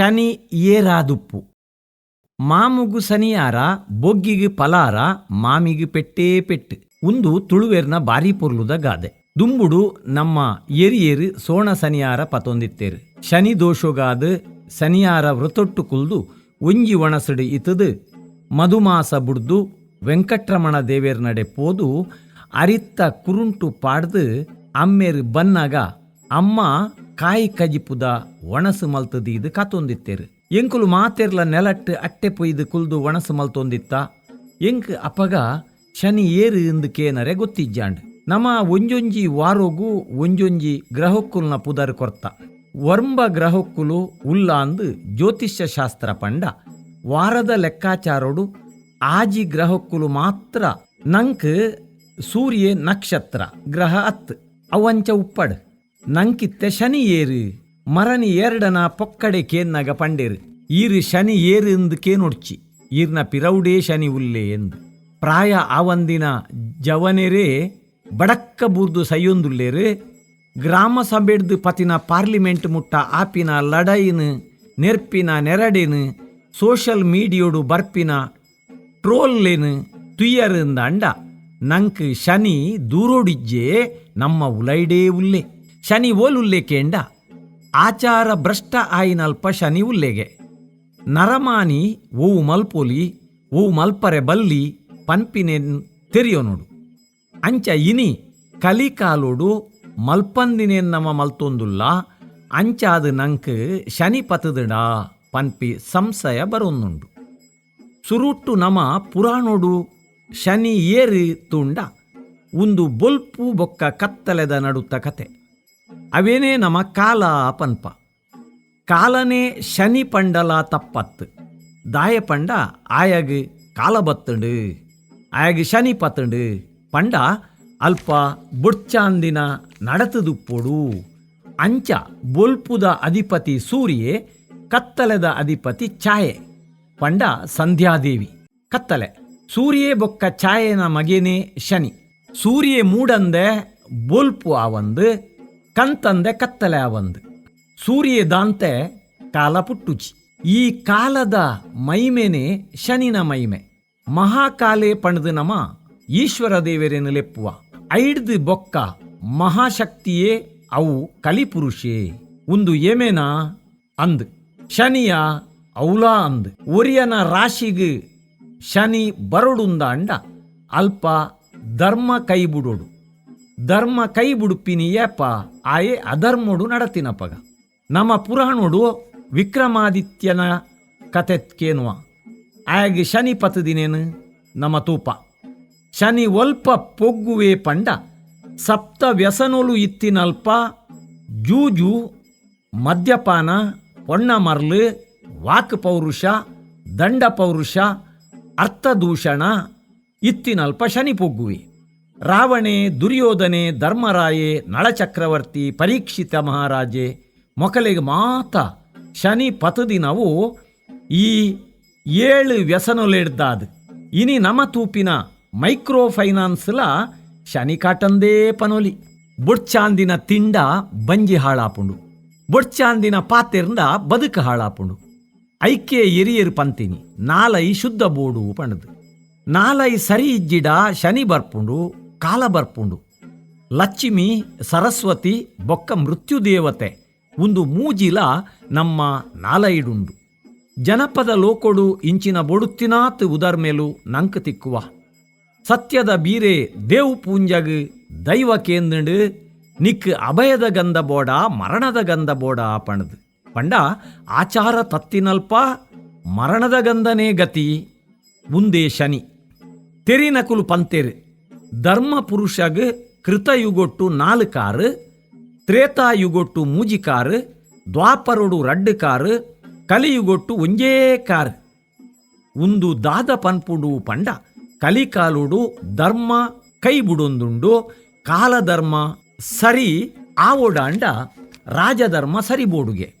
ಶನಿ ಏರಾದುಪ್ಪು. ಮಾಮುಗು ಸನಿಯಾರ, ಬೊಗ್ಗಿಗೆ ಪಲಾರ ಮಾಮಿಗೆ ಪೆಟ್ಟೇ ಪೆಟ್ಟು. ಉಂದು ತುಳುವೆರ್ನ ಬಾರಿ ಪೊರ್ಲುದ ಗಾದೆ. ದುಂಬುಡು ನಮ್ಮ ಎರಿಯೇರು ಸೋಣ ಸನಿಯಾರ ಪತೊಂದಿತ್ತೇರು. ಶನಿ ದೋಷಗಾದ ಸನಿಯಾರ ವೃತೊಟ್ಟು ಕುಲ್ದು ಒಂಜಿ ಒಣಸಡು ಇತದು. ಮಧುಮಾಸ ಬುಡ್ದು ವೆಂಕಟ್ರಮಣ ದೇವೇರ್ ನಡೆ ಪೋದು ಅರಿತ್ತ ಕುರುಂಟು ಪಾಡ್ದು ಅಮ್ಮೇರು ಬನ್ನಗ, ಅಮ್ಮ ಕಾಯಿ ಕಜಿಪುದ ಒಣಸು ಮಲ್ತದಿ ಇದು ಕತೊಂದಿತ್ತೇರು. ಎಂಕುಲು ಮಾತೆರ್ಲ ನೆಲಟ್ಟು ಅಟ್ಟೆ ಪೊಯ್ದು ಕುಲ್ದು ಒಣಸು ಮಲ್ತೊಂದಿತ್ತ. ಎಂಕ್ ಅಪಗ ಶನಿ ಏರು ಇಂದು ಕೇನರೆ ಗೊತ್ತಿಜ್ಜಾಂಡ್. ನಮ ಒಂಜೊಂಜಿ ವಾರೋಗು ಒಂಜೊಂಜಿ ಗ್ರಹಕ್ಕುಲ್ನ ಪುದರ್ ಕೊರ್ತ. ವರ್ಂಬ ಗ್ರಹಕ್ಕುಲು ಉಲ್ಲಾಂದು ಜ್ಯೋತಿಷ್ಯ ಶಾಸ್ತ್ರ ಪಂಡ. ವಾರದ ಲೆಕ್ಕಾಚಾರೋಡು ಆಜಿ ಗ್ರಹಕ್ಕುಲು ಮಾತ್ರ ನಂಕ್ ಸೂರ್ಯ ನಕ್ಷತ್ರ ಗ್ರಹ ಅತ್. ಅವಂಚ ಉಪ್ಪಡ್. ನಂಕಿತ್ತೆ ಶನಿ ಏರು, ಮರನಿ ಎರಡನ ಪೊಕ್ಕಡೆ ಕೇನ್ನಗ ಪಂಡೇರು. ಈರು ಶನಿ ಏರು ಎಂದು ಕೇನೊಡ್ಚಿ, ಈರ್ನ ಪಿರೌಡೇ ಶನಿ ಉಲ್ಲೆ ಎಂದು. ಪ್ರಾಯ ಆವಂದಿನ ಜವನೆರೇ ಬಡಕ್ಕ ಬೂರ್ದು ಸೈಯೊಂದುಲ್ಲೇರು, ಗ್ರಾಮ ಸಭೆಡ್ದು ಪತಿನ ಪಾರ್ಲಿಮೆಂಟ್ ಮುಟ್ಟ ಆಪಿನ ಲಡೈನ್, ನೆರ್ಪಿನ ನೆರಡೇನು, ಸೋಷಲ್ ಮೀಡಿಯೋಡು ಬರ್ಪಿನ ಟ್ರೋಲ್ಲೇನು ತುಯ್ಯರಿಂದ ಅಂಡ. ನಂಕ್ ಶನಿ ದೂರೋಡಿಜ್ಜೆ ನಮ್ಮ ಉಲೈಡೇ ಉಲ್ಲೆ. ಶನಿ ಓಲುಲ್ಲೆ ಕೇಂಡ ಆಚಾರ ಭ್ರಷ್ಟ ಆಯಿನಲ್ಪ ಶನಿ ಉಲ್ಲೆಗೆ ನರಮಾನಿ ಓವು ಮಲ್ಪೊಲಿ ಓವು ಮಲ್ಪರೆ ಬಲ್ಲಿ ಪನ್ಪಿನೆ ತೆರಿಯೋ ನೋಡು. ಅಂಚ ಇನಿ ಕಲಿಕಾಲೋಡು ಮಲ್ಪಂದಿನೇನ್ ನಮ್ಮ ಮಲ್ತೊಂದುಲ್ಲ ಅಂಚಾದ ನಂಕ್ ಶನಿ ಪತದಡ, ಪನ್ಪಿ ಸಂಶಯ ಬರೊಂದುಂಡು. ಸುರುಟ್ಟು ನಮ ಪುರಾಣೋಡು, ಶನಿ ಏರಿ ತುಂಡ ಒಂದು ಬೊಲ್ಪು ಬೊಕ್ಕ ಕತ್ತಲೆದ ನಡುತ್ತ ಕತೆ. ಅವೇನೇ ನಮ ಕಾಲ ಪನ್ಪ. ಕಾಲನೇ ಶನಿ ಪಂಡಲ ತಪ್ಪತ್ತು. ದಾಯ ಪಂಡ ಆಯಗ್ ಕಾಲ ಬತ್ತಂಡು. ಆಯಗ್ ಶನಿ ಪತ್ತಂಡು. ಪಂಡ ಅಲ್ಪ ಬುಡ್ಚಾಂದಿನ ನಡತದುಪ್ಪೊಡು. ಅಂಚ ಬೊಲ್ಪುದ ಅಧಿಪತಿ ಸೂರ್ಯೆ, ಕತ್ತಲೆದ ಅಧಿಪತಿ ಛಾಯೆ. ಪಂಡ ಸಂಧ್ಯಾದೇವಿ. ಕತ್ತಲೆ. ಸೂರ್ಯೆ ಬೊಕ್ಕ ಛಾಯೆನ ಮಗೇನೆ ಶನಿ. ಸೂರ್ಯೆ ಮೂಡಂದೆ ಬೋಲ್ಪು ಆವಂದು. ಕಂತಂದೆ ಕತ್ತಲೆ ಅವಂದು ಸೂರ್ಯ ದಾಂತೆ ಕಾಲ ಪುಟ್ಟುಚಿ ಈ ಕಾಲದ ಮೈಮೆನೆ ಶನಿನ ಮೈಮೆ ಮಹಾಕಾಲೆ ಪಣದು ನಮ ಈಶ್ವರ ದೇವರೇನು ಲೆಪ್ಪುವ. ಐಡ್ದು ಬೊಕ್ಕ ಮಹಾಶಕ್ತಿಯೇ ಅವು ಕಲಿಪುರುಷೇ. ಒಂದು ಎಮೆನ ಅಂದ್. ಶನಿಯ ಔಲಾ ಅಂದ್. ಒರಿಯನ ರಾಶಿಗೆ ಶನಿ ಬರಡುಂದ ಅಂಡ. ಅಲ್ಪ ಧರ್ಮ ಕೈ ಬಿಡೋಡು ಧರ್ಮ ಕೈ ಬಿಡುಪಿನಿ ಆಯೇ ಅಧರ್ಮೋಡು ನಡತಿನಪ್ಪಗ ನಮ್ಮ ಪುರಾಣೋಡು ವಿಕ್ರಮಾದಿತ್ಯನ ಕತೆ ಕೇನುವ ಆಯಗೆ ಶನಿ ಪತದಿನೇನು? ನಮ್ಮ ತೂಪ. ಶನಿ ಒಲ್ಪ ಪೊಗ್ಗುವೆ ಪಂಡ, ಸಪ್ತ ವ್ಯಸನೋಲು ಇತ್ತಿನಲ್ಪ, ಜೂಜು, ಮದ್ಯಪಾನ ಪೊಣ್ಣ ಮರ್ಲು, ವಾಕ್ ಪೌರುಷ, ದಂಡ ಪೌರುಷ ಅರ್ಥದೂಷಣ ಇತ್ತಿನಲ್ಪ ಶನಿ ಪೊಗ್ಗುವೆ. ರಾವಣೆ, ದುರ್ಯೋಧನೆ, ಧರ್ಮರಾಯೆ, ನಳಚಕ್ರವರ್ತಿ, ಪರೀಕ್ಷಿತ ಮಹಾರಾಜೆ, ಮೊಕಲಿಗೆ ಮಾತ ಶನಿ ಪತದಿನವು ಈ ಏಳು ವ್ಯಸನೊಲೆಡ್ದಾದ್. ಇನಿ ನಮ ತೂಪಿನ ಮೈಕ್ರೋ ಫೈನಾನ್ಸ್ಲ ಶನಿ ಕಾಟಂದೇ ಪನೊಲಿ. ಬೊಡ್ಚಾಂದಿನ ತಿಂಡ ಬಂಜಿ ಹಾಳಾಪುಂಡು. ಬೊಡ್ಚಾಂದಿನ ಪಾತೆರ್ಂದ ಬದುಕು ಹಾಳಾಪುಂಡು. ಐಕ್ಯ ಎರಿಯರು ಪಂತಿನಿ, ನಾಲೈ ಶುದ್ಧ ಬೋಡು ಪಣದು. ನಾಲೈ ಸರಿ ಇಜ್ಜಿಡ ಶನಿ ಬರ್ಪುಂಡು. ಕಾಲ ಬರ್ಪುಂಡು ಲಕ್ಷ್ಮಿ ಸರಸ್ವತಿ, ಬೊಕ್ಕ ಮೃತ್ಯು ದೇವತೆ ಒಂದು ಮೂಜಿಲ ನಮ್ಮ ನಾಲೈಡುಂಡು. ಜನಪದ ಲೋಕೊಡು ಇಂಚಿನ ಬೊಡುತ್ತಿನಾತ್ ಉದರ್ಮೇಲು ನಂಕ್ ತಿಕ್ಕುವ ಸತ್ಯದ ಬೀರೆ ದೇವ್ ಪೂಂಜಗ್ ದೈವ ಕೇಂದ್ರಡು ನಿಕ್ ಅಭಯದ ಗಂಧ ಬೋಡ, ಮರಣದ ಗಂಧ ಬೋಡ ಪಣದು. ಪಂಡ ಆಚಾರ ತತ್ತಿನಲ್ಪ, ಮರಣದ ಗಂಧನೇ ಗತಿ, ಮುಂದೆ ಶನಿ. ತೆರಿನಕುಲು ಪಂತೆರು. ಧರ್ಮ ಪುರುಷಗ್ ಕೃತಯುಗೊಟ್ಟು ನಾಲ್ಕಾರು, ತ್ರೇತಾಯುಗೊಟ್ಟು ಮೂಜಿಕಾರು, ದ್ವಾಪರೊಡು ರಡ್ಡು ಕಾರು ಕಲಿಯುಗೊಟ್ಟು ಒಂಜೇ ಕಾರು. ಒಂದು ದಾದ ಪನ್ಪುಡು ಪಂಡ, ಕಲಿಕಾಲುಡು ಧರ್ಮ ಕೈ ಬಿಡೊಂದುಂಡು ಕಾಲಧರ್ಮ ಸರಿ ಆವೋಡಾಂಡ ರಾಜಧರ್ಮ ಸರಿ ಬೋಡುಗೆ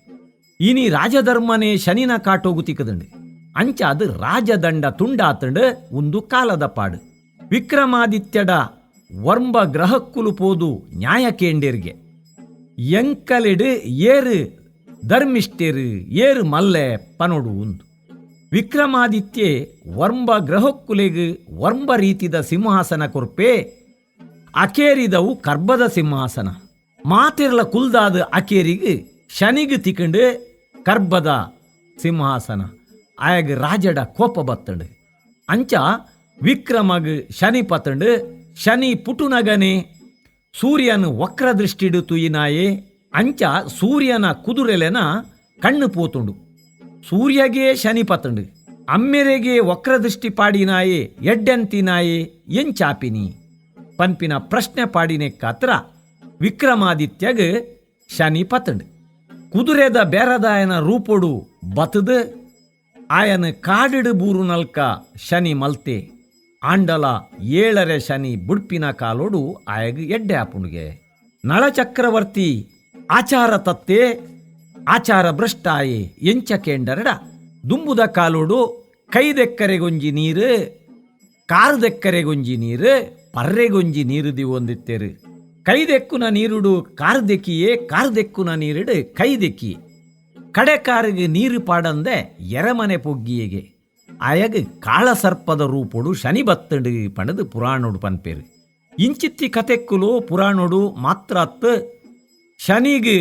ಇನಿ ರಾಜಧರ್ಮನೇ ಶನಿನ ಕಾಟೋಗು ತಿಕ್ಕದಂಡು. ಅಂಚ ಅದು ರಾಜದಂಡ ತುಂಡಾತಂಡ ಒಂದು ಕಾಲದ ಪಾಡು. ವಿಕ್ರಮಾದಿತ್ಯಡ ವರ್ಂಬ ಗ್ರಹಕ್ಕುಲು ಪೋದು ನ್ಯಾಯ ಕೇಂಡೇರ್ಗೆ ಎಂಕಲೆಡು ಏರು ಧರ್ಮಿಷ್ಠೆರು ಏರು ಮಲ್ಲೆ ಪನೊಡು ಉಂದು. ವಿಕ್ರಮಾದಿತ್ಯೆ ವರ್ಂಬ ಗ್ರಹಕ್ಕುಲೆಗ್ ವರ್ಂಬ ರೀತಿದ ಸಿಂಹಾಸನ ಕೊರ್ಪೆ, ಅಕೇರಿದವು ಕರ್ಬದ ಸಿಂಹಾಸನ. ಮಾತಿರ್ಲ ಕುಲ್ದಾದ ಅಕೇರಿಗೆ ಶನಿಗ್ ತಿಕಂಡು ಕರ್ಬದ ಸಿಂಹಾಸನ. ಆಯಾಗ ರಾಜಡ ಕೋಪ ಬತ್ತಂಡು. ಅಂಚ ವಿಕ್ರಮಗ್ ಶನಿ ಪತ್ತಂಡು ಶನಿ ಪುಟುನಗನೆ ಸೂರ್ಯನ ವಕ್ರ ದೃಷ್ಟಿಡು ತುಯಿನಾಯೆ ಅಂಚ ಸೂರ್ಯನ ಕುದುರೆಲೆನ ಕಣ್ಣು ಪೋತುಂಡು. ಸೂರ್ಯಗೆ ಶನಿ ಪತ್ತಂಡು ಅಮ್ಮೆರೆಗೆ ವಕ್ರದೃಷ್ಟಿ ಪಾಡಿನಾಯೆ ಎಡ್ಡೆಂತಿನಾಯೆ ಎಂಚಾಪಿನಿ ಪನ್ಪಿನ ಪ್ರಶ್ನೆ ಪಾಡಿನೆ ಕಾತ್ರ ವಿಕ್ರಮಾದಿತ್ಯಗ್ ಶನಿ ಪತ್ತಂಡು ಕುದುರೆದ ಬೇರದಾಯನ ರೂಪೊಡು ಬತದ, ಆಯನ ಕಾಡಿಡು ಬೂರು ನಲ್ಕ ಶನಿ ಮಲ್ತೆ. ಆಂಡಲ ಏಳರೆ ಶನಿ ಬುಡ್ಪಿನ ಕಾಲೋಡು ಆಯಗ್ ಎಡ್ಡೆ ಆಪುಣ್ಗೆ. ನಳಚಕ್ರವರ್ತಿ ಆಚಾರ ತತ್ತೆ ಆಚಾರ ಭ್ರಷ್ಟಾಯಿ ಎಂಚ ಕೇಂಡರಡ. ದುಂಬುದ ಕಾಲೋಡು ಕೈದೆಕ್ಕರೆಗೊಂಜಿ ನೀರು ಕಾರದೆಕ್ಕರೆಗೊಂಜಿ ನೀರು ಪರ್ರೆಗೊಂಜಿ ನೀರು ದಿವೊಂದಿತ್ತೇರು ಕೈದೆಕ್ಕುನ ನೀರುಡು ಕಾರ್ದೆಕ್ಕಿಯೇ, ಕಾರ್ದೆಕ್ಕುನ ನೀರುಡು ಕೈದೆಕ್ಕಿ ಕಡೆ ಕಾರಿಗೆ ನೀರು ಪಾಡಂದೆ ಎರೆಮನೆ ಪೊಗ್ಗಿಯಗೆ. ಅಯಗ್ ಕಾಳಸರ್ಪದ ರೂಪೊಡು ಶನಿ ಬತ್ತಡು ಪಣದು ಪುರಾಣೋಡು ಪನ್ಪೇರು ಇಂಚಿತ್ತಿ ಕತೆಕ್ಕುಲು ಪುರಾಣೋಡು ಮಾತ್ರತ್ ಶನಿಗ್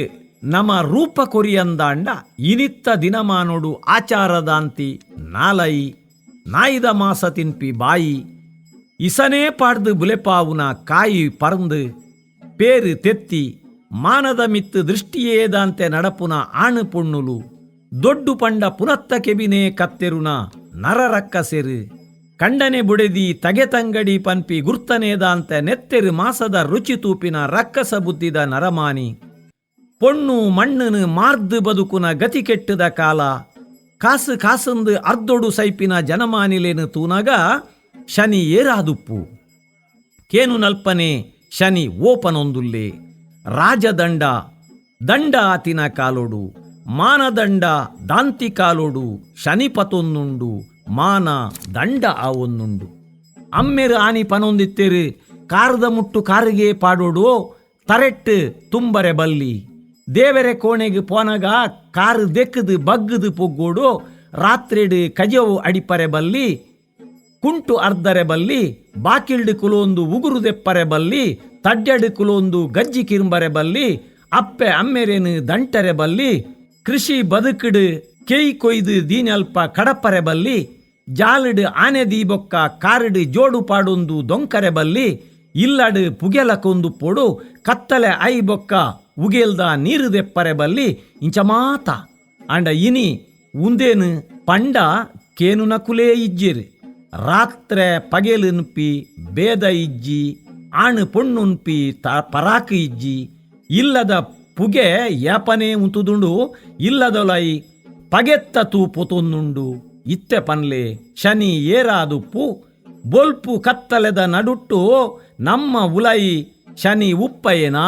ನಮ ರೂಪ ಕೊರಿಯಂದಾಂಡ ಇನಿತ್ತ ದಿನಮಾನೋಡು ಆಚಾರದಾಂತಿ ನಾಲೈ ನಾಯಿದ ಮಾಸ ತಿನ್ಪಿ ಬಾಯಿ ಇಸನೇ ಪಾಡ್ದು ಬುಲೆಪಾವುನ ಕಾಯಿ ಪರಂದು பேரு தெத்தி ಮಾನದ ಮಿತ್ತು ದೃಷ್ಟಿಯೇದಂತೆ ನಡಪುನ ಆಣು ಪೊಣ್ಣುಲು ದೊಡ್ಡು ಪಂಡ ಪುನತ್ತ ಕೆಬಿನೆ ಕತ್ತೆರುನ ನರ ರಕ್ಕ ಸೇರಿ. ಕಂಡನೆ ಬುಡೆದಿ ತಗೆತಂಗಡಿ ಪನ್ಪಿ ಗುರ್ತನೇದಾಂತ ನೆತ್ತೆರು ಮಾಸದ ರುಚಿ ತೂಪಿನ ರಕ್ಕಸ ಬುದ್ಧಿದ ನರಮಾನಿ. ಪೊಣ್ಣು ಮಣ್ಣನ ಮಾರ್ದು ಬದುಕುನ ಗತಿ ಕೆಟ್ಟದ ಕಾಲ. ಕಾಸು ಕಾಸಂದು ಅರ್ಧೊಡು ಸೈಪಿನ ಜನಮಾನಿಲೇನು ತೂನಗ ಶನಿ ಏರಾದುಪ್ಪು. ಕೇನು ನಲ್ಪನೆ ಶನಿ ಓಪನೊಂದುಲ್ಲೆ. ರಾಜದಂಡ ದಂಡ ಆತಿನ ಕಾಲೋಡು. ಮಾನದಂಡ ದಾಂತಿ ಕಾಲೋಡು. ಶನಿಪತೊಂದುಂಡು. ಮಾನ, ದಂಡ ಆವೊಂದುಂಡು ಅಮ್ಮೆರು ಆನಿ ಪನೊಂದಿತ್ತೇರು, ಕಾರದ ಮುಟ್ಟು ಕಾರಿಗೆ ಪಾಡೋಡು, ತರೆಟ್ಟು ತುಂಬರೆ ಬಲ್ಲಿ. ದೇವರೆ ಕೋಣೆಗೆ ಪೋನಗ, ಕಾರು ದೆಕ್ಕದು ಬಗ್ಗದು ಪೊಗ್ಗೋಡು, ರಾತ್ರಿಡು ಕಜವು ಅಡಿಪರೆ ಬಲ್ಲಿ, ಕುಂಟು ಅರ್ಧರೆ ಬಲ್ಲಿ, ಬಾಕಿಲ್ಡು ಕುಲೊಂದು ಉಗುರು ದೆಪ್ಪರೆ ಬಲ್ಲಿ, ತಡ್ಡೆಡು ಕುಲೊಂದು ಗಜ್ಜಿ ಕಿರುಂಬರೆ ಬಲ್ಲಿ, ಅಪ್ಪೆ ಅಮ್ಮೆರೇನು ದಂಟರೆ ಬಲ್ಲಿ, ಕೃಷಿ ಬದುಕಿಡು, ಕೇಯ್ ಕೊಯ್ದು ದೀನಲ್ಪ ಕಡಪರೆ ಬಲ್ಲಿ ಜಾಲಡು ಆನೆ ದೀಬೊಕ್ಕ, ಕಾರಡು ಜೋಡು ಪಾಡೊಂದು ದೊಂಕರೆ ಬಲ್ಲಿ, ಇಲ್ಲಡು ಪುಗೆಲ ಕೊಂದು ಪೊಡು, ಕತ್ತಲೆ ಐ ಬೊಕ್ಕ ಉಗೇಲ್ದ ನೀರು ದೆಪ್ಪರೆ ಬಲ್ಲಿ, ಇಂಚ ಮಾತ. ಅಂಡ ಇನಿ, ಉಂದೇನು ಪಂಡ ಕೇನು ನಕುಲೇ ಇಜ್ಜಿರಿ. ರಾತ್ರೆ ಪಗೆಲುನ್ಪಿ ಬೇದ ಇಜ್ಜಿ, ಆಣು ಪೊಣ್ಣುನ್ಪಿ ತ ಪರಾಕು ಇಜ್ಜಿ. ಇಲ್ಲದ ಪುಗೆ ಯಾಪನೆ ಉಂತುದುಂಡು, ಇಲ್ಲದೊಲೈ ಪಗೆತ್ತ ತೂಪು ಪೊತೊಂದುಂಡು ಇತ್ತೆ ಪನ್ಲೆ ಶನಿ ಏರಾದುಪ್ಪು ಬೊಲ್ಪು ಕತ್ತಲೆದ ನಡುಟ್ಟು ನಮ್ಮ ಉಲೈ ಶನಿ ಉಪ್ಪಯೇನಾ